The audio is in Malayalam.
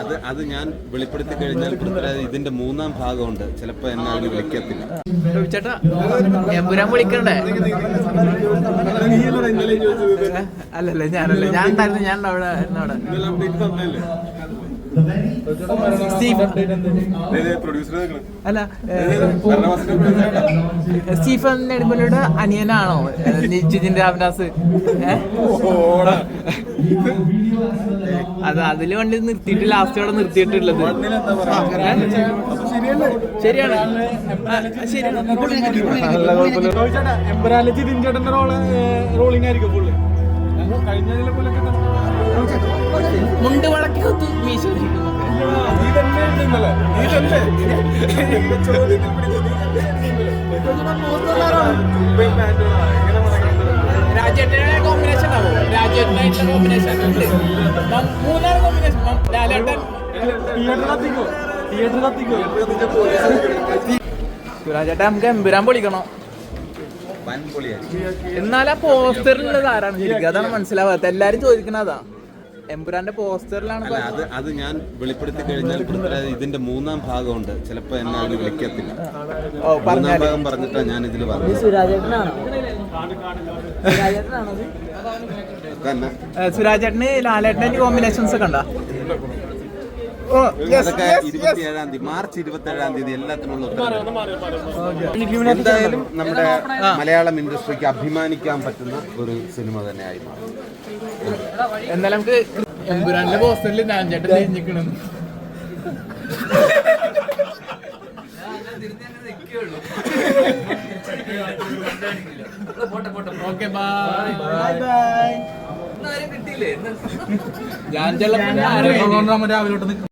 അത് അത് ഞാൻ വെളിപ്പെടുത്തി കഴിഞ്ഞാൽ പൃഥ്വിരാജ് ഇതിന്റെ മൂന്നാം ഭാഗമുണ്ട്. ചിലപ്പോ എന്നെ അവർ വിളിക്കത്തില്ല. ചേട്ടാ എമ്പുരാൻ വിളിക്കണ്ടേ? അല്ലല്ലേ ഞാനല്ലേ. ഞാൻ ഉണ്ടായിരുന്നു ഞാൻ അവിടെ സ്റ്റീഫൻ അല്ല സ്റ്റീഫൻ നെടുമ്പലയുടെ അനിയനാണോ? ജിതിന്റെ അഭിനാസ് രാംദാസ്? അത് അതിൽ വണ്ടി നിർത്തിയിട്ട് ലാസ്റ്റ് അവിടെ നിർത്തിയിട്ടുള്ളത്. ശരിയാണ്. ശരിയാണ്. എംബരാലജി ദിൻചേട്ടന്റെ റോൾ റോളിംഗ് ആയിരിക്കും കഴിഞ്ഞതിലെ പോലെ മുണ്ട് വളക്കി കുത്തു മീശ കോമ്പിനേഷൻ രാജേട്ടനായിട്ടുള്ള കോമ്പിനേഷൻ ഉണ്ട്. കോമ്പിനേഷൻ ലാലേട്ടൻ. നമുക്ക് എമ്പുരാൻ പൊളിക്കണോ? എന്നാലാ പൊളിയായിരിക്കും എന്നാൽ ആ പോസ്റ്ററിലുള്ളത് ആരാണ് ശരിക്കും? അതാണ് മനസ്സിലാവാത്ത എല്ലാരും ചോദിക്കണ അതാ എമ്പുരാന്റെ പോസ്റ്ററിലാണ് അല്ല അത് അത് ഞാൻ വെളിപ്പെടുത്തി കഴിഞ്ഞാൽ പൃഥ്വിരാജ് ഇതിന്റെ മൂന്നാം ഭാഗമുണ്ട്. ചിലപ്പോ എന്നെ അവർ വിളിക്കത്തില്ല. മൂന്നാം ഭാഗം പറഞ്ഞിട്ടാ ഞാൻ ഇതിൽ പറഞ്ഞത്. സുരാജേട്ടന് ലാലേട്ടന്റെ കോമ്പിനേഷൻസ് ഒക്കെ ഉണ്ടോ? അതൊക്കെ ഇരുപത്തിയേഴാം തീയതി മാർച്ച് ഇരുപത്തിയേഴാം തീയതി എല്ലാത്തിനുള്ള ഉത്തരവ് എന്തായാലും നമ്മുടെ മലയാളം ഇൻഡസ്ട്രിക്ക് അഭിമാനിക്കാൻ പറ്റുന്ന ഒരു സിനിമ തന്നെയായി മാറും. എന്നാലും നമുക്ക് എമ്പുരാന്റെ പോസ്റ്ററിൽ രാജേട്ടൻ തിരിഞ്ഞിക്കണം ഓക്കെ ബൈ ബൈ ഞാൻ ചെല്ലാം രാവിലെ